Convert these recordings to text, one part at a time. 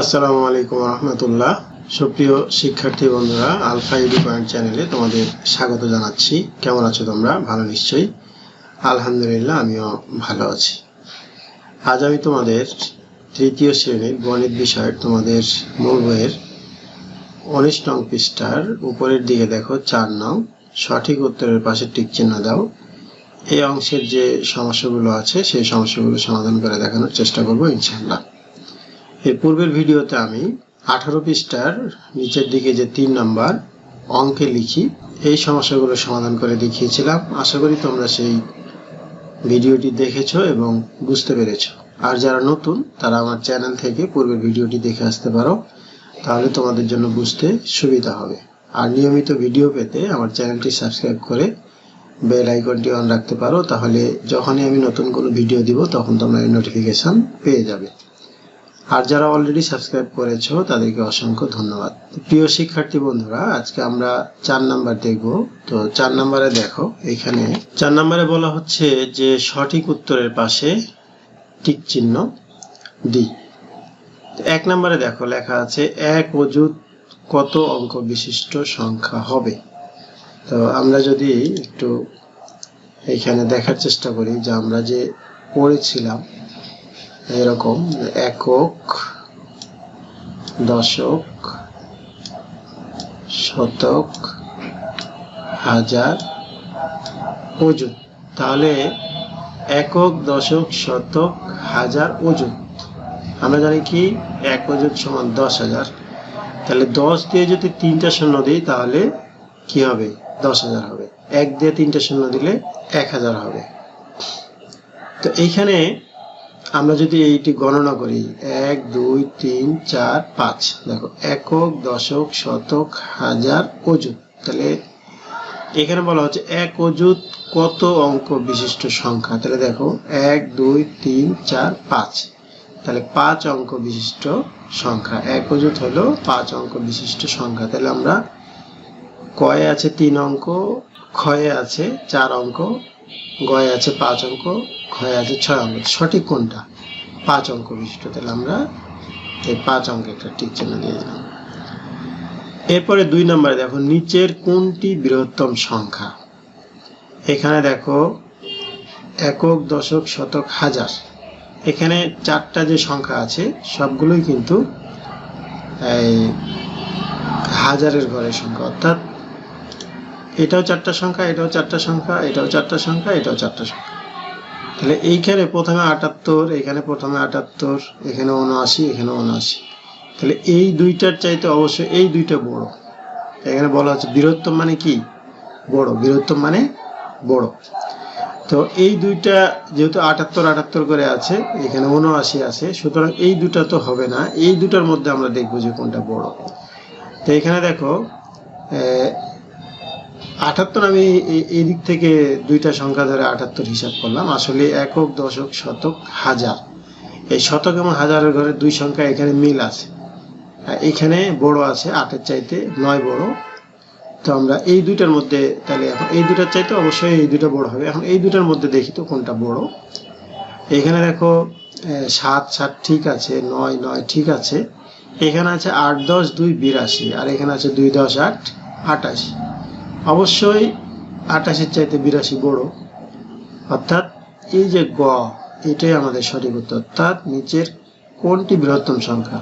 আসসালামু আলাইকুম রহমতুল্লাহ। সুপ্রিয় শিক্ষার্থী বন্ধুরা, আলফা ইডি পয়েন্ট চ্যানেলে তোমাদের স্বাগত জানাচ্ছি। কেমন আছো তোমরা? ভালো নিশ্চয়ই। আলহামদুলিল্লাহ, আমিও ভালো আছি। আজ আমি তোমাদের তৃতীয় শ্রেণির গণিত বিষয়ের তোমাদের মূল বইয়ের উনিশ নং পৃষ্ঠার উপরের দিকে দেখো, চার নং। সঠিক উত্তরের পাশে টিক চিহ্ন দাও। এই অংশের যে সমস্যাগুলো আছে, সেই সমস্যাগুলো সমাধান করে দেখানোর চেষ্টা করব, ইনশাআল্লাহ। এর পূর্বের ভিডিওতে আমি আঠারো পৃষ্ঠার নিচের দিকে যে তিন নাম্বার অঙ্কে লিখি, এই সমস্যাগুলো সমাধান করে দেখিয়েছিলাম। আশা করি তোমরা সেই ভিডিওটি দেখেছ এবং বুঝতে পেরেছ। আর যারা নতুন, তারা আমার চ্যানেল থেকে পূর্বের ভিডিওটি দেখে আসতে পারো। তাহলে তোমাদের জন্য বুঝতে সুবিধা হবে। আর নিয়মিত ভিডিও পেতে আমার চ্যানেলটি সাবস্ক্রাইব করে বেল আইকনটি অন রাখতে পারো। তাহলে যখনই আমি নতুন কোনো ভিডিও দিব, তখন তোমরা নোটিফিকেশন পেয়ে যাবে। আর যারা অলরেডি সাবস্ক্রাইব করেছ, তাদেরকে অসংখ্য ধন্যবাদ। প্রিয় শিক্ষার্থী বন্ধুরা, আজকে আমরা চার নাম্বার দেখব। তো চার নাম্বারে দেখো, এখানে চার নাম্বারে বলা হচ্ছে যে সঠিক উত্তরের পাশে টিক চিহ্ন দি এক নম্বরে দেখো, লেখা আছে, এক অযুত কত অঙ্ক বিশিষ্ট সংখ্যা হবে? তো আমরা যদি একটু এখানে দেখার চেষ্টা করি, যে আমরা যে পড়েছিলাম এরকম একক, দশক, শতক, হাজার অযুত তাহলে একক, দশক, শতক, হাজার অযুত আমরা জানি কি? এক অযুত সমান দশ হাজার। তাহলে দশ দিয়ে যদি তিনটা শূন্য দিই, তাহলে কি হবে? দশ হাজার হবে। এক দিয়ে তিনটা শূন্য দিলে এক হাজার হবে। তো এইখানে আমরা যদি এইটি গণনা করি, এক, দুই, তিন, চার, পাঁচ। দেখো, একক, দশক, শতক, হাজার, অযুত। তাহলে এখানে বলা হচ্ছে এক অযুত কত অঙ্ক বিশিষ্ট সংখ্যা? তাহলে দেখো, এক, দুই, তিন, চার, পাঁচ। তাহলে পাঁচ অঙ্ক বিশিষ্ট সংখ্যা। এক অযুত হলো পাঁচ অঙ্ক বিশিষ্ট সংখ্যা। তাহলে আমরা কয়ে আছে তিন অঙ্ক, ক্ষয়ে আছে চার অঙ্ক, গয়ে আছে পাঁচ অঙ্ক ক্ষয়ে আছে ছয় অঙ্ক সঠিক কোনটা? পাঁচ অঙ্ক বিশিষ্ট, তাহলে আমরা এই পাঁচ অঙ্কে একটা টিক চিহ্ন দিয়ে দিলাম। এরপরে দুই নম্বরে দেখো, নিচের কোনটি বৃহত্তম সংখ্যা? এখানে দেখো, একক, দশক, শতক, হাজার। এখানে চারটা যে সংখ্যা আছে, সবগুলোই কিন্তু এই হাজারের ঘরের সংখ্যা। অর্থাৎ এটাও চারটা সংখ্যা, এটাও চারটা সংখ্যা, এটাও চারটা সংখ্যা, এটাও চারটা সংখ্যা। তাহলে এইখানে প্রথমে আটাত্তর, এখানে প্রথমে আটাত্তর, এখানে উনআশি এখানে উনআশি। তাহলে এই দুইটার চাইতে অবশ্যই এই দুইটা বড়। এখানে বলা হচ্ছে বীরত্তম মানে কি? বড়। বীরত্তম মানে বড়। তো এই দুইটা যেহেতু আটাত্তর আটাত্তর করে আছে, এখানে উনআশি আছে, সুতরাং এই দুটা তো হবে না। এই দুটার মধ্যে আমরা দেখব যে কোনটা বড়। তো এখানে দেখো আটাত্তর, আমি এই দিক থেকে দুইটা সংখ্যা ধরে আটাত্তর হিসাব করলাম। আসলে একক, দশক, শতক, হাজার। এই শতক এবং হাজারের ঘরে দুই সংখ্যা এখানে মিল আছে। এখানে বড় আছে, আটের চাইতে নয় বড়। তো আমরা এই দুইটার মধ্যে তাহলে এখন এই দুটার চাইতে অবশ্যই এই দুটো বড় হবে। এখন এই দুটার মধ্যে দেখি তো কোনটা বড়। এখানে দেখো সাত সাত ঠিক আছে, নয় নয় ঠিক আছে। এখানে আছে আট, দশ, দুই, বিরাশি। আর এখানে আছে দুই, দশ, আট, আটাশি। অবশ্যই আটাশের চাইতে বিরাশি বড়। অর্থাৎ এই যে গ, এটাই আমাদের সঠিক উত্তর। অর্থাৎ নিচের কোনটি বৃহত্তম সংখ্যা?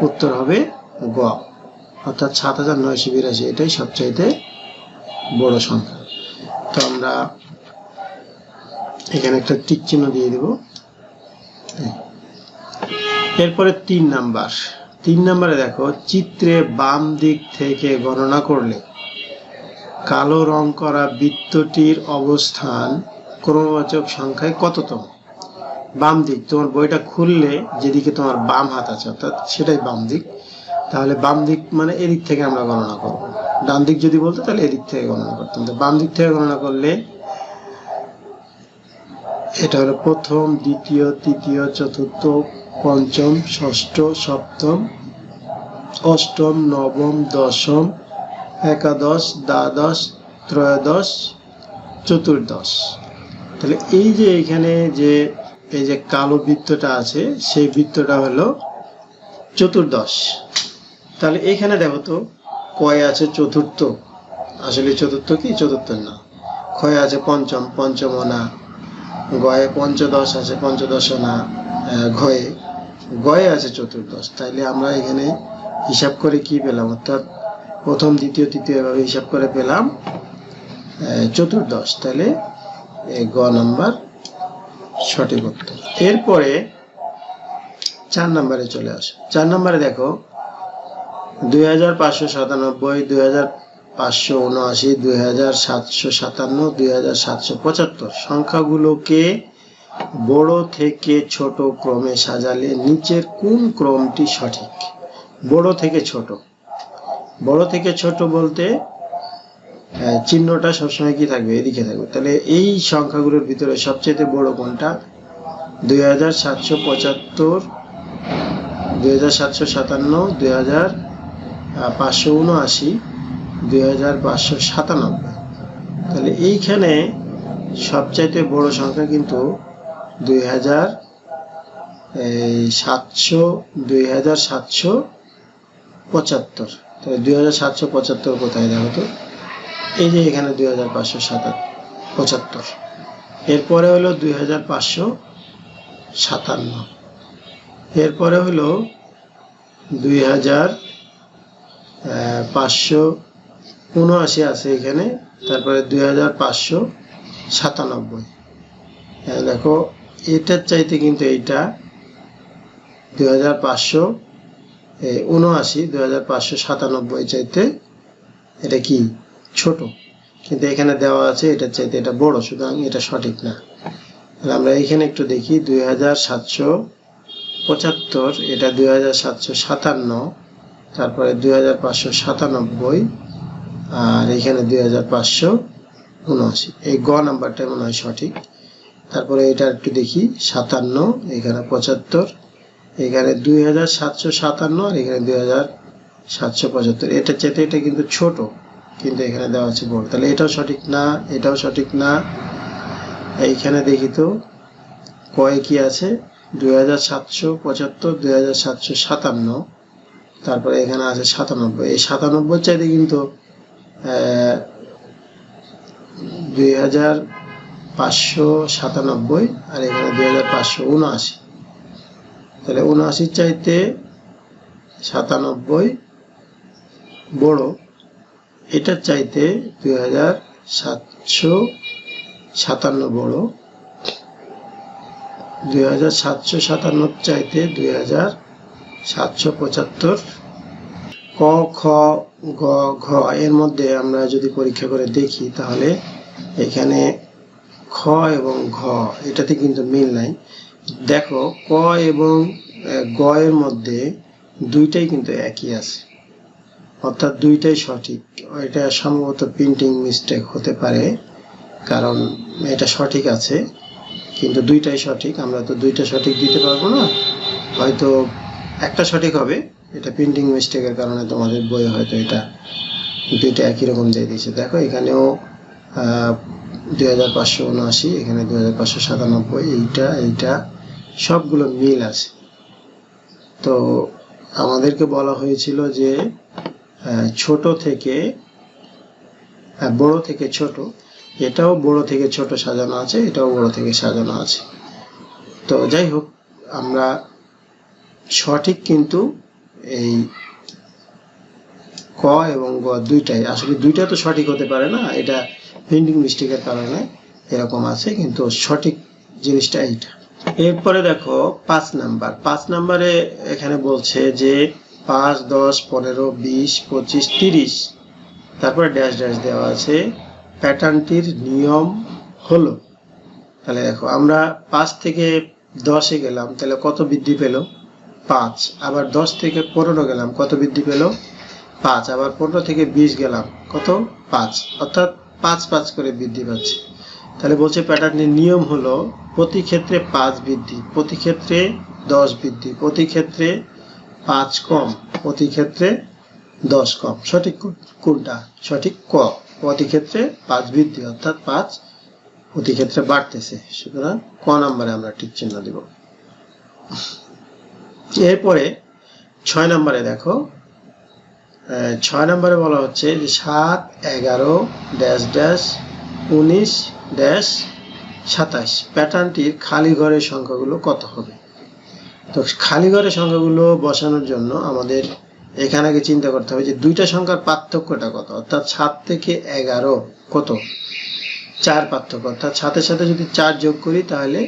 উত্তর হবে গ। অর্থাৎ সাত হাজার নয়শো বিরাশি, এটাই সবচাইতে বড় সংখ্যা। তো আমরা এখানে একটা টিক চিহ্ন দিয়ে দেব। এরপরে তিন নাম্বার। তিন নাম্বারে দেখো চিত্রে বাম দিক থেকে গণনা করলে কালো রং করা বৃত্তটির অবস্থান ক্রমবাচক সংখ্যায় কততম? বাম দিক, তোমার বইটা খুললে যেদিকে তোমার বাম হাত আছে, অর্থাৎ সেটাই বাম দিক। তাহলে বাম দিক মানে এদিক থেকে আমরা গণনা করব। ডান দিক যদি বলতো, তাহলে এদিক থেকে গণনা করতাম তো বাম দিক থেকে গণনা করলে এটা হলো প্রথম, দ্বিতীয়, তৃতীয়, চতুর্থ, পঞ্চম, ষষ্ঠ, সপ্তম, অষ্টম, নবম, দশম একাদশ, দ্বাদশ, ত্রয়োদশ, চতুর্দশ। তাহলে এই যে এখানে যে, এই যে কালো বৃত্তটা আছে, সেই বৃত্তটা হলো চতুর্দশ। তাহলে এখানে দেখো তো, কয় আছে চতুর্থ? আসলে চতুর্থ কি? চতুর্থ না। ক্ষয় আছে পঞ্চম পঞ্চম না গয়ে পঞ্চদশ আছে পঞ্চদশ না ঘয়ে। গয়ে আছে চতুর্দশ। তাইলে আমরা এখানে হিসাব করে কি পেলাম? অর্থাৎ প্রথম, দ্বিতীয়, তৃতীয় এভাবে হিসাব করে পেলাম। চতুর্দশ, তাহলে গ নাম্বার সঠিক উত্তর। এরপরে চার নম্বরে চলে আসো। চার নম্বরে দেখো, দুই হাজার পাঁচশো সাতানব্বই হাজার পাঁচশো উনআশি, দুই হাজার সাতশো সাতান্ন, দুই হাজার সাতশো পঁচাত্তর। সংখ্যাগুলোকে বড় থেকে ছোট ক্রমে সাজালে নিচের কোন ক্রমটি সঠিক? বড় থেকে ছোট। বড় থেকে ছোট বলতে চিহ্নটা সবসময় কি থাকবে? এদিকে থাকবে। তাহলে এই সংখ্যাগুলোর ভিতরে সবচেয়ে বড় কোনটা? দুই হাজার সাতশো পঁচাত্তর, দুই হাজার সাতশো সাতান্ন, দুই হাজার পাঁচশো উনআশি, দুই হাজার পাঁচশো সাতানব্বই। তাহলে এইখানে সবচাইতে বড় সংখ্যা কিন্তু দুই হাজার সাতশো, দুই হাজার সাতশো পঁচাত্তর। তাহলে দুই হাজার সাতশো পঁচাত্তর কোথায় দেখো তো? এই যে এখানে দুই হাজার পাঁচশো সাতাত্তর, পঁচাত্তর। এরপরে হলো দুই হাজার পাঁচশো সাতান্ন। এরপরে হলো দুই হাজার পাঁচশো উনআশি আছে এখানে, তারপরে দুই হাজার পাঁচশো সাতানব্বই। দেখো, এটার চাইতে কিন্তু এইটা দুই হাজার পাঁচশো উনআশি দুই হাজার পাঁচশো সাতানব্বই চাইতে এটা কি ছোট? কিন্তু এখানে দেওয়া আছে এটা চাইতে এটা বড়, সুতরাং এটা সঠিক না। আমরা এখানে একটু দেখি দুই হাজার সাতশো পঁচাত্তর, এটা দুই হাজার সাতশো সাতান্ন, তারপরে দুই হাজার পাঁচশো সাতানব্বই, আর এখানে দুই হাজার পাঁচশো উনআশি। এই গ নাম্বারটা মনে হয় সঠিক। তারপরে এটা একটু দেখি, সাতান্ন, এখানে পঁচাত্তর এখানে দুই হাজার সাতশো সাতান্ন আর এখানে দুই হাজার সাতশো পঁচাত্তর। এটার চেয়ে এটা কিন্তু ছোট, কিন্তু এখানে দেওয়া আছে বড় তাহলে এটাও সঠিক না, এটাও সঠিক না? এইখানে দেখি তো, কয় কি আছে? দুই হাজার সাতশো পঁচাত্তর, দুই হাজার সাতশো সাতান্ন, তারপরে এখানে আছে সাতানব্বই। এই সাতানব্বই চাইতে কিন্তু দুই হাজার পাঁচশো সাতানব্বই আর এখানে দুই হাজার পাঁচশো উনআশি। তাহলে উনআশির চাইতে সাতানব্বই বড়। এটার চাইতে দুই হাজার সাতশো সাতান্ন বড়। দুই হাজার সাতশো সাতান্নর চাইতে দুই হাজার সাতশো পঁচাত্তর। ক, খ, গ, ঘ, এর মধ্যে আমরা যদি পরীক্ষা করে দেখি, তাহলে এখানে খ এবং ঘ, এটাতে কিন্তু মিল নাই দেখো, ক এবং গ এর মধ্যে দুইটাই কিন্তু একই আছে। অর্থাৎ দুইটাই সঠিক। এটা সম্ভবত প্রিন্টিং মিস্টেক হতে পারে, কারণ এটা সঠিক আছে, কিন্তু দুইটাই সঠিক। আমরা তো দুইটা সঠিক দিতে পারব না। হয়তো একটা সঠিক হবে, এটা প্রিন্টিং মিস্টেকের কারণে তোমাদের বইয়ে হয়তো এটা দুইটা একই রকম দিয়ে দিয়েছে। দেখো, এখানেও দুই হাজার পাঁচশো উনআশি, এখানে দুই হাজার পাঁচশো সাতানব্বই, এইটা এইটা সবগুলো মিল আছে। তো আমাদেরকে বলা হয়েছিল যে ছোট থেকে বড় থেকে ছোট, এটাও বড় থেকে ছোট সাজানো আছে, এটাও বড় থেকে সাজানো আছে। তো যাই হোক, আমরা সঠিক কিন্তু এই ক এবং গ দুইটাই, আসলে দুইটা তো সঠিক হতে পারে না, এটা প্রিন্টিং মিস্টেকের কারণে এরকম আছে, কিন্তু সঠিক জিনিসটা এইটা। এরপরে দেখো, পাঁচ নাম্বার। পাঁচ নাম্বারে এখানে বলছে যে পাঁচ, দশ, পনেরো, বিশ, পঁচিশ, তিরিশ। তারপরে ড্যাশ ড্যাশ দেওয়া আছে। প্যাটার্নটির নিয়ম হলো, তাহলে দেখো, আমরা পাঁচ থেকে দশে গেলাম, তাহলে কত বৃদ্ধি পেল? পাঁচ। আবার দশ থেকে পনেরো গেলাম, কত বৃদ্ধি পেল? পাঁচ। আবার পনেরো থেকে বিশ গেলাম, কত? পাঁচ। অর্থাৎ পাঁচ পাঁচ করে বৃদ্ধি পাচ্ছে। তাহলে বলছে প্যাটার্নের নিয়ম হলো প্রতি ক্ষেত্রে পাঁচ বৃদ্ধি, প্রতি ক্ষেত্রে দশ বৃদ্ধি, প্রতি ক্ষেত্রে পাঁচ কম, প্রতি ক্ষেত্রে দশ কম। সঠিক কোনটা? সঠিক ক। প্রতি ক্ষেত্রে পাঁচ বৃদ্ধি, অর্থাৎ পাঁচ প্রতি ক্ষেত্রে বাড়তেছে। সুতরাং ক নম্বরে আমরা ঠিক চিহ্ন দিব। এরপরে ছয় নম্বরে দেখো ছয় নম্বরে বলা হচ্ছে যে সাত, এগারো, ড্যাশ ড্যাশ, উনিশ ড্যাশ সাতাশ। প্যাটার্নটির খালি ঘরের সংখ্যাগুলো কত হবে? তো খালি ঘরের সংখ্যাগুলো বসানোর জন্য আমাদের এখানে আগে চিন্তা করতে হবে যে দুইটা সংখ্যার পার্থক্যটা কত? অর্থাৎ সাত থেকে এগারো কত? চার পার্থক্য। অর্থাৎ সাথের সাথে যদি চার যোগ করি তাহলে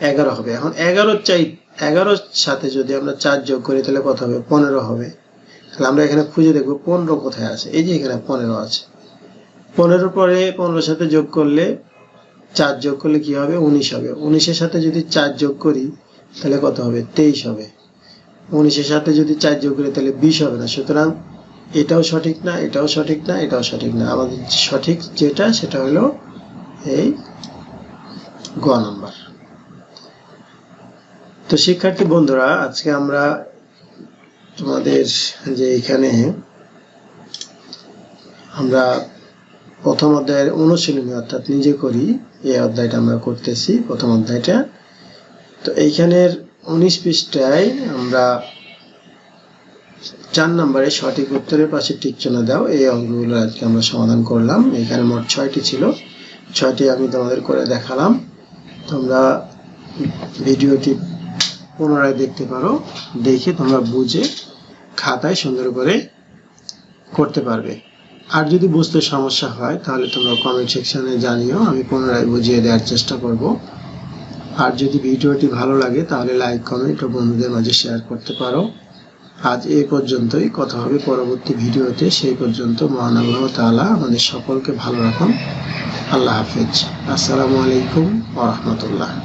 এগারো হবে। এখন এগারোর চাই, এগারোর সাথে যদি আমরা চার যোগ করি তাহলে কত হবে? পনেরো হবে। তাহলে আমরা এখানে খুঁজে দেখব পনেরো কোথায় আছে। এই যে এখানে পনেরো আছে। পনেরো পরে পনেরোর সাথে যোগ করলে চার যোগ করলে কি হবে? উনিশ হবে। উনিশের সাথে যদি চার যোগ করি, তাহলে কত হবে? তেইশ হবে। উনিশের সাথে যদি চার যোগ করি, তাহলে বিশ হবে না। সুতরাং এটাও সঠিক না, এটাও সঠিক না, এটাও সঠিক না। আমাদের সঠিক যেটা, সেটা হলো এই গ নাম্বার। তো শিক্ষার্থী বন্ধুরা, আজকে আমরা তোমাদের যে এখানে আমরা প্রথম অধ্যায়ের অনুশীলনী অর্থাৎ নিজে করি, এই অধ্যায়টা আমরা করতেছি, প্রথম অধ্যায়টা। তো এইখানের উনিশ পৃষ্ঠায় আমরা চার নম্বরে সঠিক উত্তরের পাশে টিক চিহ্ন দাও, এই অঙ্কগুলো আজকে আমরা সমাধান করলাম। এখানে মোট ছয়টি ছিল, ছয়টি আমি তোমাদের করে দেখালাম। তোমরা ভিডিওটি পুনরায় দেখতে পারো, দেখে তোমরা বুঝে খাতায় সুন্দর করে করতে পারবে। আর যদি বুঝতে সমস্যা হয়, তাহলে তোমরা কমেন্ট সেকশনে জানিও, আমি পুনরায় বুঝিয়ে দেওয়ার চেষ্টা করব। আর যদি ভিডিওটি ভালো লাগে, তাহলে লাইক কমেন্ট ও বন্ধুদের মাঝে শেয়ার করতে পারো। আজ এ পর্যন্তই, কথা হবে পরবর্তী ভিডিওতে। সেই পর্যন্ত মহান আল্লাহ তাআলা আমাদের সকলকে ভালো রাখুন। আল্লাহ হাফেজ। আসসালামু আলাইকুম রাহমাতুল্লাহ।